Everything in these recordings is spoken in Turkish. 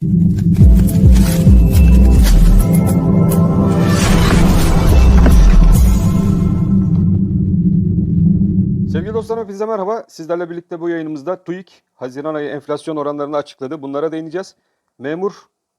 Sevgili dostlarım hepinize merhaba. Sizlerle birlikte bu yayınımızda TÜİK Haziran ayı enflasyon oranlarını açıkladı. Bunlara değineceğiz. Memur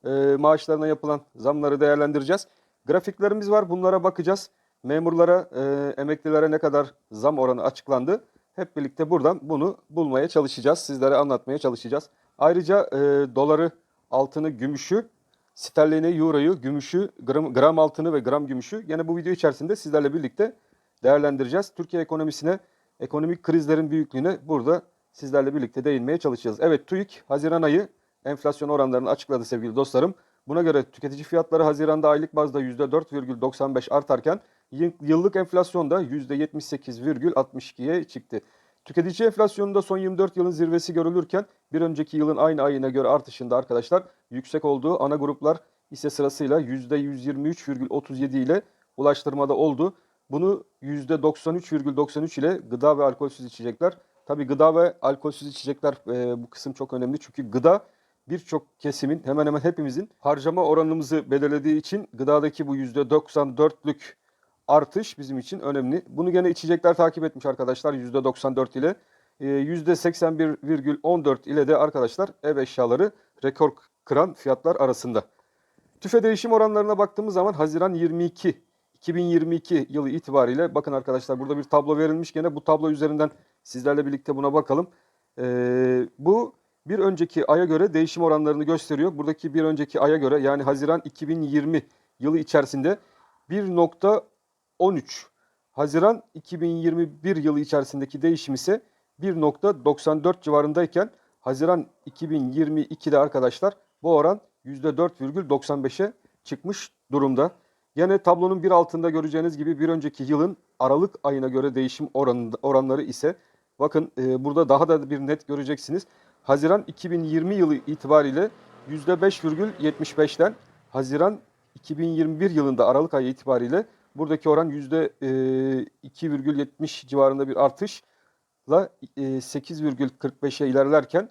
e, maaşlarına yapılan zamları değerlendireceğiz. Grafiklerimiz var. Bunlara bakacağız. Memurlara, e, emeklilere ne kadar zam oranı açıklandı. Hep birlikte buradan bunu bulmaya çalışacağız. Sizlere anlatmaya çalışacağız. Ayrıca e, doları, altını, gümüşü, sterlini, euroyu, gümüşü, gram, gram altını ve gram gümüşü yine bu video içerisinde sizlerle birlikte değerlendireceğiz. Türkiye ekonomisine, ekonomik krizlerin büyüklüğüne burada sizlerle birlikte değinmeye çalışacağız. Evet TÜİK Haziran ayı enflasyon oranlarını açıkladı sevgili dostlarım. Buna göre tüketici fiyatları Haziran'da aylık bazda %4,95 artarken yı- yıllık enflasyon da %78,62'ye çıktı. Tüketici enflasyonunda son 24 yılın zirvesi görülürken bir önceki yılın aynı ayına göre artışında arkadaşlar yüksek olduğu ana gruplar ise sırasıyla %123,37 ile ulaştırmada oldu. Bunu %93,93 ile gıda ve alkolsüz içecekler. Tabi gıda ve alkolsüz içecekler e, bu kısım çok önemli. Çünkü gıda birçok kesimin hemen hemen hepimizin harcama oranımızı belirlediği için gıdadaki bu %94'lük artış bizim için önemli. Bunu gene içecekler takip etmiş arkadaşlar %94 ile. E, %81,14 ile de arkadaşlar ev eşyaları rekor kıran fiyatlar arasında. TÜFE değişim oranlarına baktığımız zaman Haziran 22 2022 yılı itibariyle bakın arkadaşlar burada bir tablo verilmiş gene bu tablo üzerinden sizlerle birlikte buna bakalım. Ee, bu bir önceki aya göre değişim oranlarını gösteriyor. Buradaki bir önceki aya göre yani Haziran 2020 yılı içerisinde 1.13 Haziran 2021 yılı içerisindeki değişim ise 1.94 civarındayken Haziran 2022'de arkadaşlar bu oran %4,95'e çıkmış durumda. Yine tablonun bir altında göreceğiniz gibi bir önceki yılın Aralık ayına göre değişim oranında, oranları ise bakın e, burada daha da bir net göreceksiniz. Haziran 2020 yılı itibariyle %5,75'ten Haziran 2021 yılında Aralık ayı itibariyle buradaki oran %2,70 civarında bir artışla e, 8,45'e ilerlerken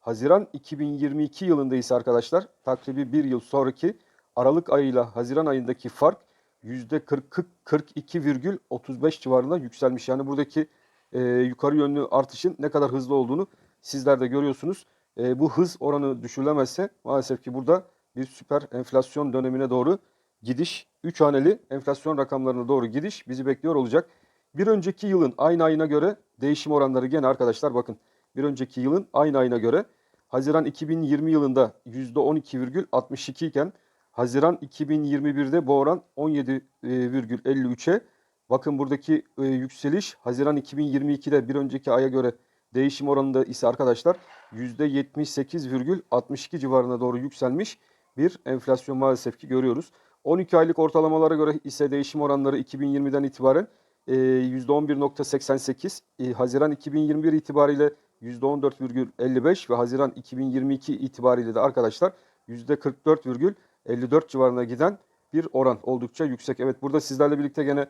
Haziran 2022 yılında ise arkadaşlar takribi bir yıl sonraki Aralık ayıyla Haziran ayındaki fark %42,35 civarında yükselmiş. Yani buradaki e, yukarı yönlü artışın ne kadar hızlı olduğunu sizler de görüyorsunuz. E, bu hız oranı düşürülemezse maalesef ki burada bir süper enflasyon dönemine doğru gidiş, 3 haneli enflasyon rakamlarına doğru gidiş bizi bekliyor olacak. Bir önceki yılın aynı ayına göre değişim oranları gene arkadaşlar bakın bir önceki yılın aynı ayına göre Haziran 2020 yılında %12,62 iken Haziran 2021'de bu oran 17,53'e. Bakın buradaki e, yükseliş Haziran 2022'de bir önceki aya göre değişim oranında ise arkadaşlar %78,62 civarına doğru yükselmiş bir enflasyon maalesef ki görüyoruz. 12 aylık ortalamalara göre ise değişim oranları 2020'den itibaren e, %11,88, e, Haziran 2021 itibariyle %14,55 ve Haziran 2022 itibariyle de arkadaşlar %44,54 civarına giden bir oran oldukça yüksek. Evet burada sizlerle birlikte gene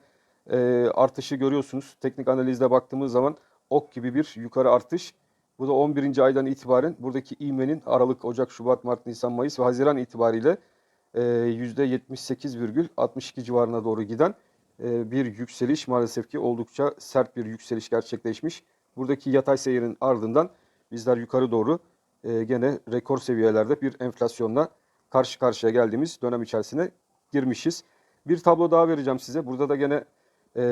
e, artışı görüyorsunuz. Teknik analizde baktığımız zaman ok gibi bir yukarı artış. Bu da 11. aydan itibaren buradaki ivmenin Aralık, Ocak, Şubat, Mart, Nisan, Mayıs ve Haziran itibariyle e, %78,62 civarına doğru giden e, bir yükseliş maalesef ki oldukça sert bir yükseliş gerçekleşmiş. Buradaki yatay seyirin ardından bizler yukarı doğru e, gene rekor seviyelerde bir enflasyonla karşı karşıya geldiğimiz dönem içerisine girmişiz. Bir tablo daha vereceğim size. Burada da gene e,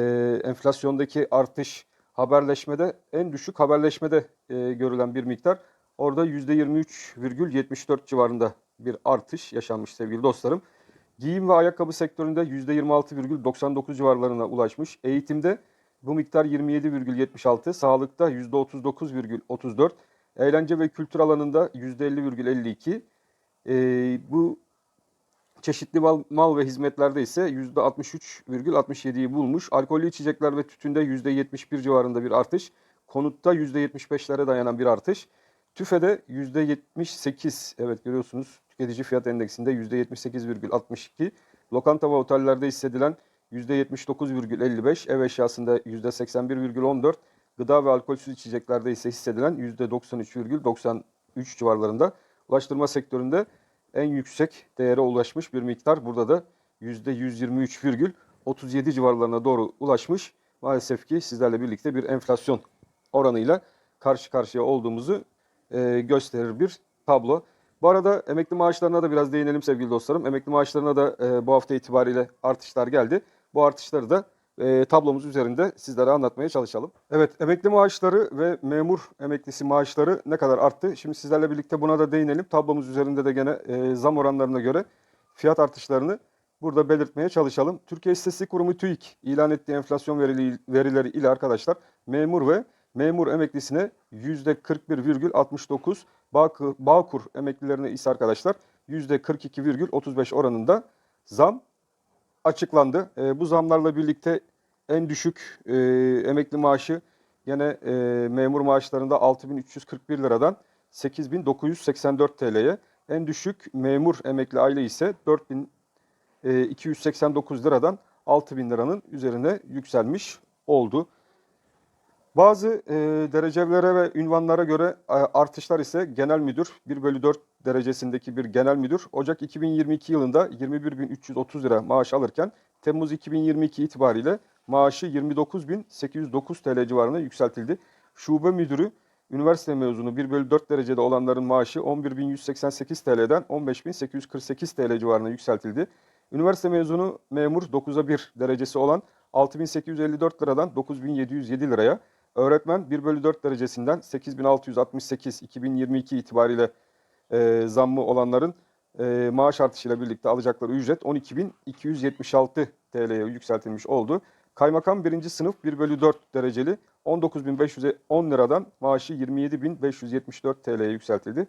enflasyondaki artış haberleşmede en düşük haberleşmede e, görülen bir miktar. Orada %23,74 civarında bir artış yaşanmış sevgili dostlarım. Giyim ve ayakkabı sektöründe %26,99 civarlarına ulaşmış. Eğitimde bu miktar 27,76, sağlıkta %39,34, eğlence ve kültür alanında %50,52. Ee, bu çeşitli mal, mal ve hizmetlerde ise %63,67'yi bulmuş. Alkollü içecekler ve tütünde %71 civarında bir artış. Konutta %75'lere dayanan bir artış. TÜFE'de %78, evet görüyorsunuz tüketici fiyat endeksinde %78,62. Lokanta ve otellerde hissedilen %79,55, ev eşyasında %81,14, gıda ve alkolsüz içeceklerde ise hissedilen %93,93 civarlarında. Ulaştırma sektöründe en yüksek değere ulaşmış bir miktar. Burada da %123,37 civarlarına doğru ulaşmış. Maalesef ki sizlerle birlikte bir enflasyon oranıyla karşı karşıya olduğumuzu e, gösterir bir tablo. Bu arada emekli maaşlarına da biraz değinelim sevgili dostlarım. Emekli maaşlarına da e, bu hafta itibariyle artışlar geldi. Bu artışları da e, tablomuz üzerinde sizlere anlatmaya çalışalım. Evet, emekli maaşları ve memur emeklisi maaşları ne kadar arttı? Şimdi sizlerle birlikte buna da değinelim. Tablomuz üzerinde de gene e, zam oranlarına göre fiyat artışlarını burada belirtmeye çalışalım. Türkiye İstatistik Kurumu TÜİK ilan ettiği enflasyon verili, verileri ile arkadaşlar memur ve memur emeklisine %41,69, Bağkur, emeklilerine ise arkadaşlar %42,35 oranında zam açıklandı. E, bu zamlarla birlikte en düşük e, emekli maaşı yine e, memur maaşlarında 6341 liradan 8984 TL'ye, en düşük memur emekli aile ise 4289 liradan 6000 liranın üzerine yükselmiş oldu. Bazı e, derecelere ve ünvanlara göre e, artışlar ise genel müdür 1 bölü 4 derecesindeki bir genel müdür Ocak 2022 yılında 21.330 lira maaş alırken Temmuz 2022 itibariyle maaşı 29.809 TL civarına yükseltildi. Şube müdürü üniversite mezunu 1 bölü 4 derecede olanların maaşı 11.188 TL'den 15.848 TL civarına yükseltildi. Üniversite mezunu memur 9'a 1 derecesi olan 6.854 liradan 9.707 liraya, öğretmen 1 bölü 4 derecesinden 8.668 2022 itibariyle e, zammı olanların e, maaş artışıyla birlikte alacakları ücret 12.276 TL'ye yükseltilmiş oldu. Kaymakam 1. sınıf 1 bölü 4 dereceli 19.510 liradan maaşı 27.574 TL'ye yükseltildi.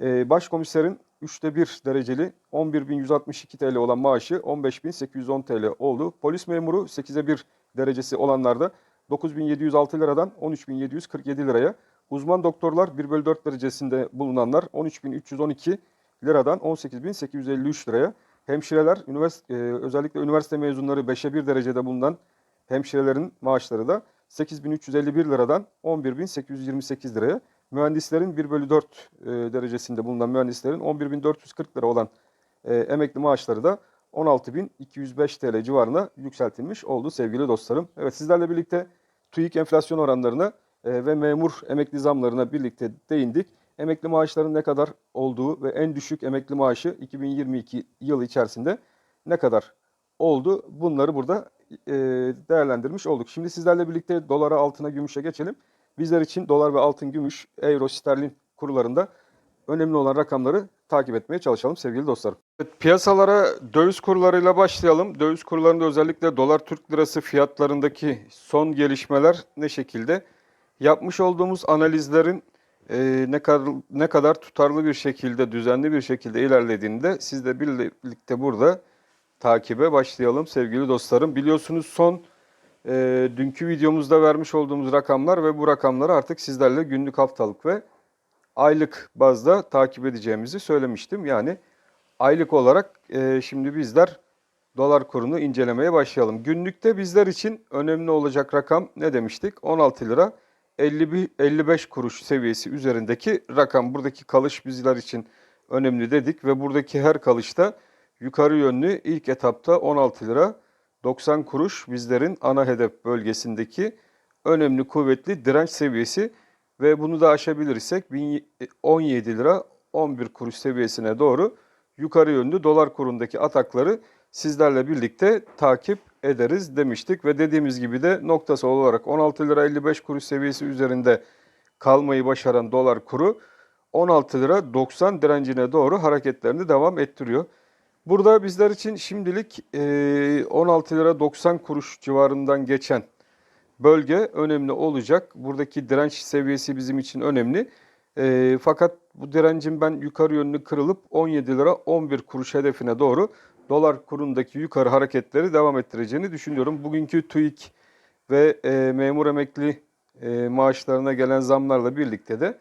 E, başkomiserin 3'te 1 dereceli 11.162 TL olan maaşı 15.810 TL oldu. Polis memuru 8'e 1 derecesi olanlarda 9.706 liradan 13.747 liraya, uzman doktorlar 1 bölü 4 derecesinde bulunanlar 13.312 liradan 18.853 liraya, hemşireler üniversite, e, özellikle üniversite mezunları 5'e 1 derecede bulunan hemşirelerin maaşları da 8.351 liradan 11.828 liraya, mühendislerin 1 bölü 4 e, derecesinde bulunan mühendislerin 11.440 lira olan e, emekli maaşları da 16.205 TL civarına yükseltilmiş oldu sevgili dostlarım. Evet sizlerle birlikte TÜİK enflasyon oranlarına e, ve memur emekli zamlarına birlikte değindik. Emekli maaşların ne kadar olduğu ve en düşük emekli maaşı 2022 yılı içerisinde ne kadar oldu bunları burada e, değerlendirmiş olduk. Şimdi sizlerle birlikte dolara, altına, gümüşe geçelim. Bizler için dolar ve altın, gümüş, euro, sterlin kurlarında önemli olan rakamları takip etmeye çalışalım sevgili dostlarım. Evet, piyasalara döviz kurlarıyla başlayalım. Döviz kurlarında özellikle dolar Türk lirası fiyatlarındaki son gelişmeler ne şekilde? Yapmış olduğumuz analizlerin e, ne kadar ne kadar tutarlı bir şekilde, düzenli bir şekilde ilerlediğinde sizle birlikte burada takibe başlayalım sevgili dostlarım. Biliyorsunuz son e, dünkü videomuzda vermiş olduğumuz rakamlar ve bu rakamları artık sizlerle günlük haftalık ve aylık bazda takip edeceğimizi söylemiştim. Yani aylık olarak e, şimdi bizler dolar kurunu incelemeye başlayalım. Günlükte bizler için önemli olacak rakam ne demiştik? 16 lira 51, 55 kuruş seviyesi üzerindeki rakam. Buradaki kalış bizler için önemli dedik ve buradaki her kalışta yukarı yönlü ilk etapta 16 lira 90 kuruş bizlerin ana hedef bölgesindeki önemli kuvvetli direnç seviyesi ve bunu da aşabilirsek 17 lira 11 kuruş seviyesine doğru yukarı yönlü dolar kurundaki atakları sizlerle birlikte takip ederiz demiştik ve dediğimiz gibi de noktası olarak 16 lira 55 kuruş seviyesi üzerinde kalmayı başaran dolar kuru 16 lira 90 direncine doğru hareketlerini devam ettiriyor. Burada bizler için şimdilik 16 lira 90 kuruş civarından geçen bölge önemli olacak. Buradaki direnç seviyesi bizim için önemli. E, fakat bu direncin ben yukarı yönlü kırılıp 17 lira 11 kuruş hedefine doğru dolar kurundaki yukarı hareketleri devam ettireceğini düşünüyorum. Bugünkü TÜİK ve e, memur emekli e, maaşlarına gelen zamlarla birlikte de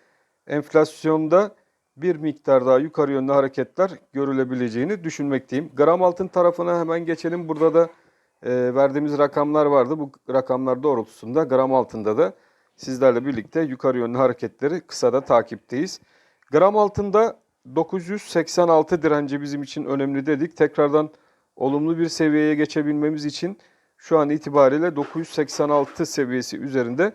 enflasyonda bir miktar daha yukarı yönlü hareketler görülebileceğini düşünmekteyim. Gram altın tarafına hemen geçelim. Burada da verdiğimiz rakamlar vardı. Bu rakamlar doğrultusunda gram altında da sizlerle birlikte yukarı yönlü hareketleri kısa da takipteyiz. Gram altında 986 direnci bizim için önemli dedik. Tekrardan olumlu bir seviyeye geçebilmemiz için şu an itibariyle 986 seviyesi üzerinde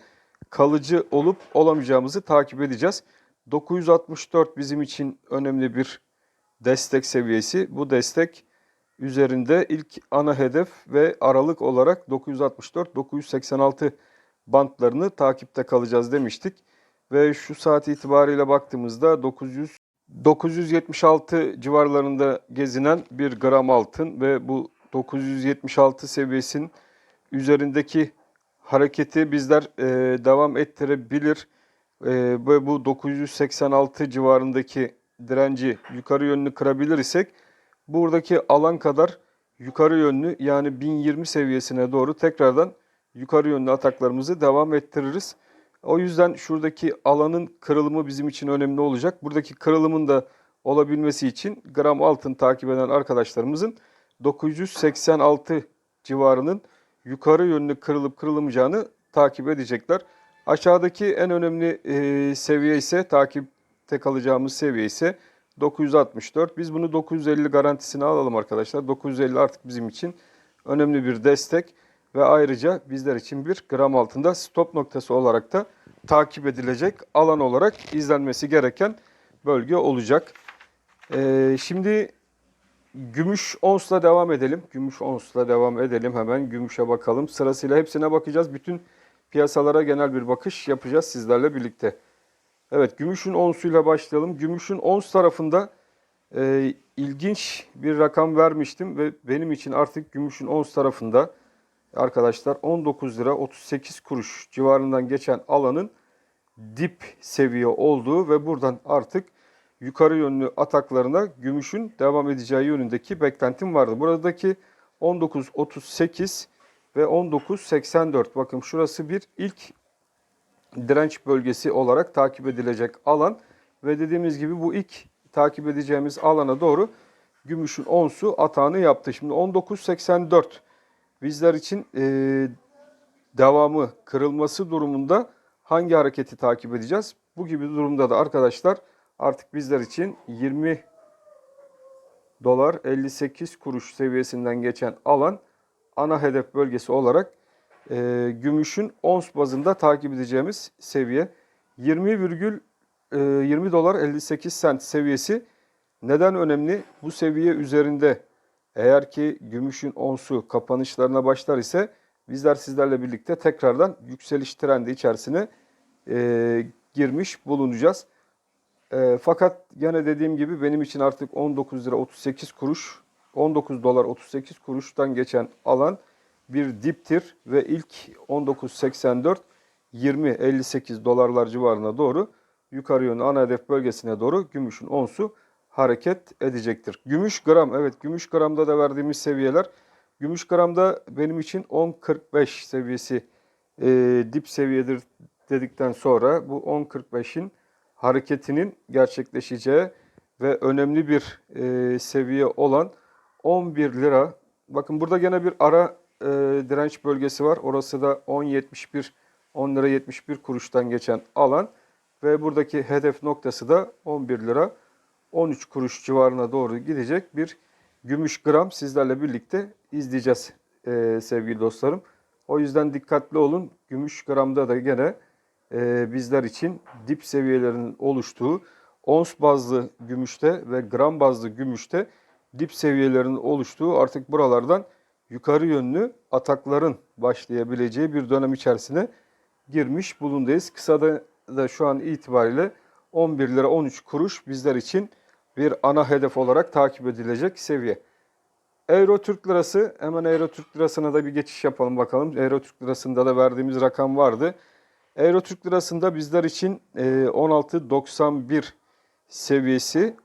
kalıcı olup olamayacağımızı takip edeceğiz. 964 bizim için önemli bir destek seviyesi. Bu destek üzerinde ilk ana hedef ve aralık olarak 964-986 bantlarını takipte kalacağız demiştik. Ve şu saat itibariyle baktığımızda 900 976 civarlarında gezinen bir gram altın ve bu 976 seviyesinin üzerindeki hareketi bizler e, devam ettirebilir. E, ve bu 986 civarındaki direnci yukarı yönlü kırabilir isek buradaki alan kadar yukarı yönlü yani 1020 seviyesine doğru tekrardan yukarı yönlü ataklarımızı devam ettiririz. O yüzden şuradaki alanın kırılımı bizim için önemli olacak. Buradaki kırılımın da olabilmesi için gram altın takip eden arkadaşlarımızın 986 civarının yukarı yönlü kırılıp kırılmayacağını takip edecekler. Aşağıdaki en önemli e, seviye ise takipte kalacağımız seviye ise 964. Biz bunu 950 garantisine alalım arkadaşlar. 950 artık bizim için önemli bir destek ve ayrıca bizler için bir gram altında stop noktası olarak da takip edilecek alan olarak izlenmesi gereken bölge olacak. Ee, şimdi gümüş onsla devam edelim. Gümüş onsla devam edelim hemen. Gümüşe bakalım. Sırasıyla hepsine bakacağız. Bütün piyasalara genel bir bakış yapacağız sizlerle birlikte. Evet gümüşün onsuyla başlayalım. Gümüşün ons tarafında e, ilginç bir rakam vermiştim ve benim için artık gümüşün ons tarafında arkadaşlar 19 lira 38 kuruş civarından geçen alanın dip seviye olduğu ve buradan artık yukarı yönlü ataklarına gümüşün devam edeceği yönündeki beklentim vardı. Buradaki 19.38 ve 19.84 bakın şurası bir ilk direnç bölgesi olarak takip edilecek alan ve dediğimiz gibi bu ilk takip edeceğimiz alana doğru gümüşün onsu atağını yaptı. Şimdi 19.84 bizler için e, devamı kırılması durumunda hangi hareketi takip edeceğiz? Bu gibi durumda da arkadaşlar artık bizler için 20 dolar 58 kuruş seviyesinden geçen alan ana hedef bölgesi olarak e, gümüşün ons bazında takip edeceğimiz seviye 20 virgül e, 20 dolar 58 sent seviyesi neden önemli? Bu seviye üzerinde eğer ki gümüşün onsu kapanışlarına başlar ise bizler sizlerle birlikte tekrardan yükseliş trendi içerisine e, girmiş bulunacağız. E, fakat gene dediğim gibi benim için artık 19 lira 38 kuruş 19 dolar 38 kuruştan geçen alan bir diptir ve ilk 19.84 20.58 dolarlar civarına doğru yukarı yönlü ana hedef bölgesine doğru gümüşün onsu hareket edecektir. Gümüş gram evet gümüş gramda da verdiğimiz seviyeler gümüş gramda benim için 10.45 seviyesi e, dip seviyedir dedikten sonra bu 10.45'in hareketinin gerçekleşeceği ve önemli bir e, seviye olan 11 lira. Bakın burada gene bir ara e, direnç bölgesi var. Orası da 10.71 10 lira 71 kuruştan geçen alan ve buradaki hedef noktası da 11 lira 13 kuruş civarına doğru gidecek bir gümüş gram sizlerle birlikte izleyeceğiz e, sevgili dostlarım. O yüzden dikkatli olun. Gümüş gramda da gene e, bizler için dip seviyelerinin oluştuğu ons bazlı gümüşte ve gram bazlı gümüşte dip seviyelerinin oluştuğu artık buralardan yukarı yönlü atakların başlayabileceği bir dönem içerisine girmiş bulundayız. Kısada da şu an itibariyle 11 lira 13 kuruş bizler için bir ana hedef olarak takip edilecek seviye. Euro Türk Lirası hemen Euro Türk Lirası'na da bir geçiş yapalım bakalım. Euro Türk Lirası'nda da verdiğimiz rakam vardı. Euro Türk Lirası'nda bizler için 16.91 seviyesi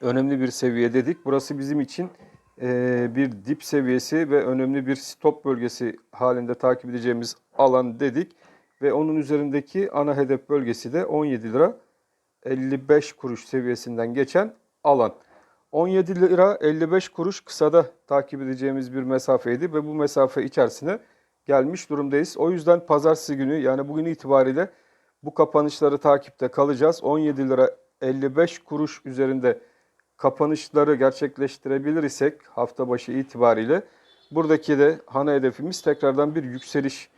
önemli bir seviye dedik. Burası bizim için e, bir dip seviyesi ve önemli bir stop bölgesi halinde takip edeceğimiz alan dedik. Ve onun üzerindeki ana hedef bölgesi de 17 lira 55 kuruş seviyesinden geçen alan. 17 lira 55 kuruş kısada takip edeceğimiz bir mesafeydi ve bu mesafe içerisine gelmiş durumdayız. O yüzden pazartesi günü yani bugün itibariyle bu kapanışları takipte kalacağız. 17 lira 55 kuruş üzerinde kapanışları gerçekleştirebilir isek hafta başı itibariyle buradaki de hana hedefimiz tekrardan bir yükseliş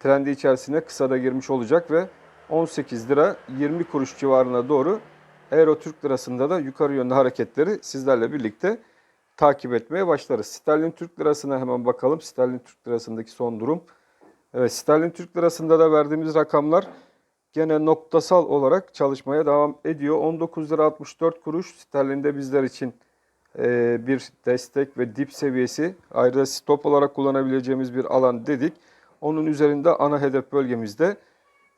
trendi içerisine kısa da girmiş olacak ve 18 lira 20 kuruş civarına doğru Euro Türk Lirası'nda da yukarı yönlü hareketleri sizlerle birlikte takip etmeye başlarız. Sterlin Türk Lirası'na hemen bakalım. Sterlin Türk Lirası'ndaki son durum. Evet, sterlin Türk Lirası'nda da verdiğimiz rakamlar gene noktasal olarak çalışmaya devam ediyor. 19 lira 64 kuruş sterlinde bizler için e, bir destek ve dip seviyesi. Ayrıca stop olarak kullanabileceğimiz bir alan dedik. Onun üzerinde ana hedef bölgemizde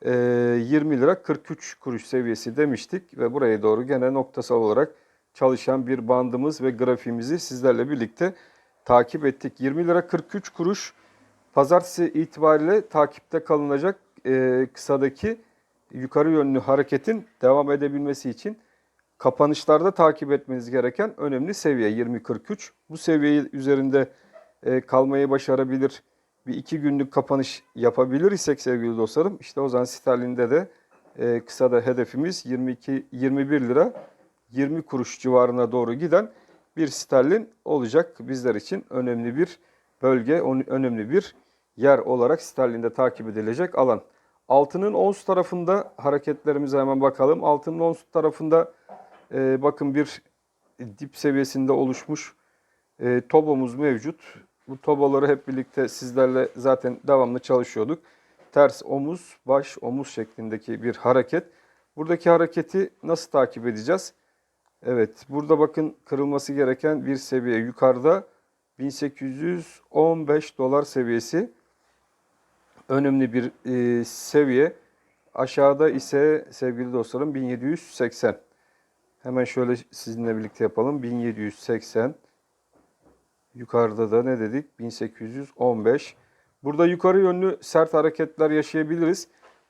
e, 20 lira 43 kuruş seviyesi demiştik ve buraya doğru gene noktasal olarak çalışan bir bandımız ve grafiğimizi sizlerle birlikte takip ettik. 20 lira 43 kuruş pazartesi itibariyle takipte kalınacak e, kısadaki yukarı yönlü hareketin devam edebilmesi için kapanışlarda takip etmeniz gereken önemli seviye 20.43. Bu seviyeyi üzerinde e, kalmayı başarabilir bir iki günlük kapanış yapabilir isek sevgili dostlarım işte o zaman sterlinde de e, kısada hedefimiz 22 21 lira 20 kuruş civarına doğru giden bir sterlin olacak bizler için önemli bir bölge, önemli bir yer olarak sterlinde takip edilecek alan. Altının ons tarafında hareketlerimize hemen bakalım. Altının ons tarafında e, bakın bir dip seviyesinde oluşmuş e, tobomuz mevcut. Bu toboları hep birlikte sizlerle zaten devamlı çalışıyorduk. Ters omuz, baş omuz şeklindeki bir hareket. Buradaki hareketi nasıl takip edeceğiz? Evet, burada bakın kırılması gereken bir seviye yukarıda 1815 dolar seviyesi önemli bir e, seviye. Aşağıda ise sevgili dostlarım 1780. Hemen şöyle sizinle birlikte yapalım. 1780. Yukarıda da ne dedik? 1815. Burada yukarı yönlü sert hareketler yaşayabiliriz.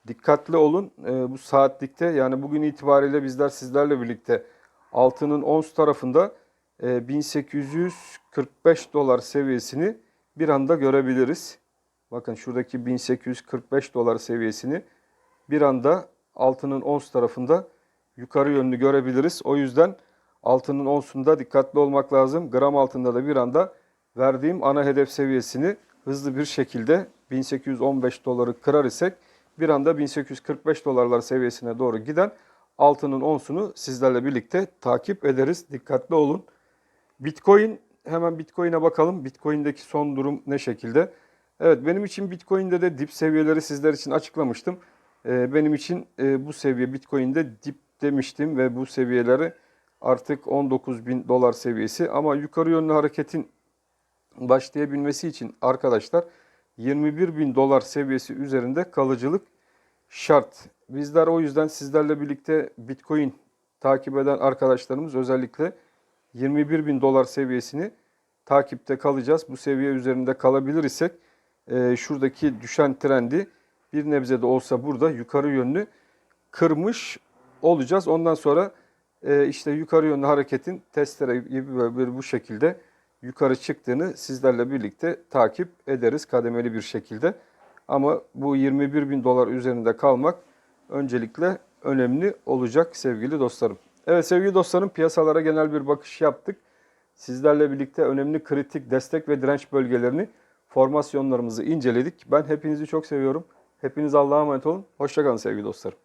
Dikkatli olun. E, bu saatlikte yani bugün itibariyle bizler sizlerle birlikte altının ons tarafında e, 1845 dolar seviyesini bir anda görebiliriz. Bakın şuradaki 1845 dolar seviyesini bir anda altının ons tarafında yukarı yönlü görebiliriz. O yüzden altının onsunda dikkatli olmak lazım. Gram altında da bir anda verdiğim ana hedef seviyesini hızlı bir şekilde 1815 doları kırar isek bir anda 1845 dolarlar seviyesine doğru giden altının onsunu sizlerle birlikte takip ederiz. Dikkatli olun. Bitcoin hemen Bitcoin'e bakalım. Bitcoin'deki son durum ne şekilde? Evet benim için Bitcoin'de de dip seviyeleri sizler için açıklamıştım. Ee, benim için e, bu seviye Bitcoin'de dip demiştim ve bu seviyeleri artık 19 bin dolar seviyesi. Ama yukarı yönlü hareketin başlayabilmesi için arkadaşlar 21 bin dolar seviyesi üzerinde kalıcılık şart. Bizler o yüzden sizlerle birlikte Bitcoin takip eden arkadaşlarımız özellikle 21 bin dolar seviyesini takipte kalacağız. Bu seviye üzerinde kalabilir isek e, şuradaki düşen trendi bir nebze de olsa burada yukarı yönlü kırmış olacağız. Ondan sonra e, işte yukarı yönlü hareketin testere gibi böyle bu şekilde yukarı çıktığını sizlerle birlikte takip ederiz kademeli bir şekilde. Ama bu 21 bin dolar üzerinde kalmak öncelikle önemli olacak sevgili dostlarım. Evet sevgili dostlarım piyasalara genel bir bakış yaptık. Sizlerle birlikte önemli kritik destek ve direnç bölgelerini formasyonlarımızı inceledik. Ben hepinizi çok seviyorum. Hepiniz Allah'a emanet olun. Hoşçakalın sevgili dostlarım.